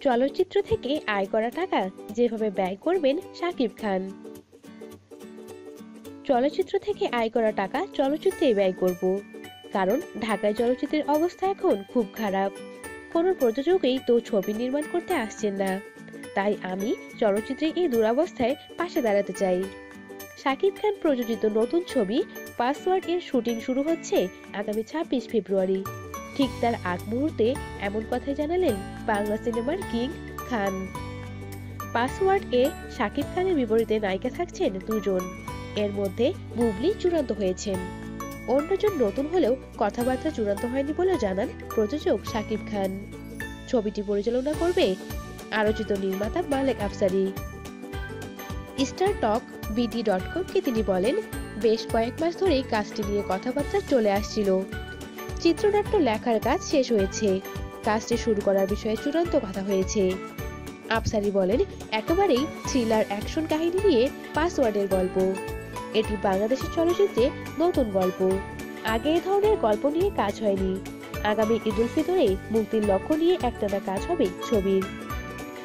চলচ্চিত্র থেকে আয় করা টাকা যেভাবে ব্যয় করবেন শাকিব খান। চলচ্চিত্র থেকে আয় করা টাকা চলচ্চিত্রে ব্যয় করব। কারণ ঢাকায় চলচ্চিত্রের অবস্থা এখন খুব খারাপ। কোনো প্রযোজকই তো ছবি নির্মাণ করতে আসছেন না। তাই আমি চলচ্চিত্রে এই দুরাবস্থায় পাশে দাঁড়াতে চাই। শাকিব খান প্রযোজিত নতুন ছবি পাসওয়ার্ড এর শুটিং শুরু হচ্ছে আগামী ছাব্বিশ ফেব্রুয়ারি। ঠিক তার আগ মুহূর্তে এমন কথাই জানালেন বাংলা সিনেমার কিং খান। পাসওয়ার্ড এ শাকিব খানের বিপরীতে নায়িকা থাকছেন দুজন। এর মধ্যে বুবলি চূড়ান্ত হয়েছেন। অন্যজন নতুন হলেও কথাবার্তা চূড়ান্ত হয়নি বলে জানান প্রযোজক শাকিব খান। ছবিটি পরিচালনা করবে আলোচিত নির্মাতা Malek Afsari. Star talk BD dot কমকে তিনি বলেন, বেশ কয়েক মাস ধরেই কাজটি নিয়ে কথাবার্তা চলে আসছিল। চিত্রনাট্য লেখার কাজ শেষ হয়েছে। কাজটি শুরু করার বিষয়ে চূড়ান্ত কথা হয়েছে। আফসারি বলেন, একেবারেই থ্রিলার অ্যাকশন কাহিনী নিয়ে পাসওয়ার্ডের গল্প। এটি বাংলাদেশের চলচ্চিত্রে নতুন গল্প। আগে এ ধরনের গল্প নিয়ে কাজ হয়নি। আগামী ঈদ উল ফিতরে মুক্তির লক্ষ্য নিয়ে একটানা কাজ হবে ছবির।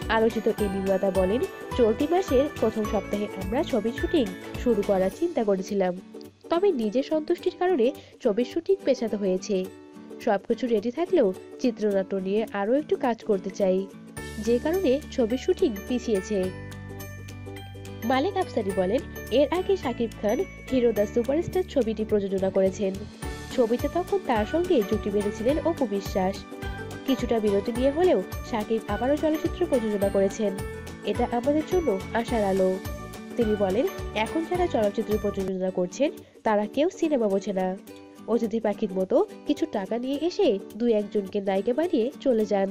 আলোচিত এই নির্মাতা বলেন, চলতি মাসের প্রথম সপ্তাহে আমরা ছবির শুটিং শুরু করার চিন্তা করেছিলাম। তবে নিজের সন্তুষ্টির কারণে ছবির শুটিং পেছাতে হয়েছে। সবকিছু রেডি থাকলেও চিত্রনাট্য নিয়ে আরও একটু কাজ করতে চাই। যে কারণে ছবির শুটিং পিছিয়েছে। মালিক আফসারি বলেন, এর আগে Shakib Khan hero the superstar ছবিটি প্রযোজনা করেছেন। ছবিতে তখন তার সঙ্গে জুটি বেঁধেছিলেন অপু বিশ্বাস। কিছুটা বিরতি নিয়ে হলেও শাকিব আবারও চলচ্চিত্র প্রযোজনা করেছেন। এটা আমাদের জন্য আশার আলো। তিনি বলেন, এখন যারা চলচ্চিত্র প্রযোজনা করছেন, তারা কেউ সিনেমা বোঝে না। অতিথি পাখির মতো কিছু টাকা নিয়ে এসে দুই একজনকে নায়িকা বানিয়ে চলে যান।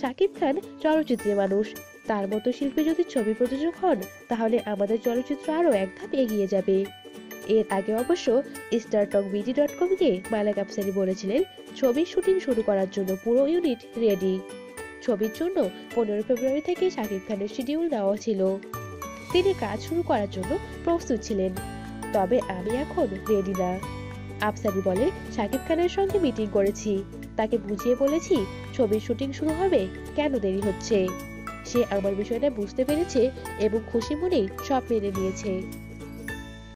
শাকিব খান চলচ্চিত্রের মানুষ। তার মতো শিল্পী যদি ছবি প্রযোজক হন, তাহলে আমাদের চলচ্চিত্র আরও এক ধাপ এগিয়ে যাবে। এর আগে অবশ্য স্টারটক বিডি ডট কমকে মালেক আফসারি বলেছিলেন ছবির শুটিং শুরু করার জন্য পুরো ইউনিট রেডি। ছবির জন্য পনেরো ফেব্রুয়ারি থেকে শাকিব খানের শিডিউল দেওয়া ছিল। তিনি কাজ শুরু করার জন্য প্রস্তুত ছিলেন। তবে আমি এখন রেডি না। আফসারি বলে শাকিব খানের সঙ্গে মিটিং করেছি। তাকে বুঝিয়ে বলেছি, ছবির শুটিং শুরু হবে। কেন দেরি হচ্ছে? সে আমার বিষয়টা বুঝতে পেরেছে এবং খুশি মনেই সব মেনে নিয়েছে।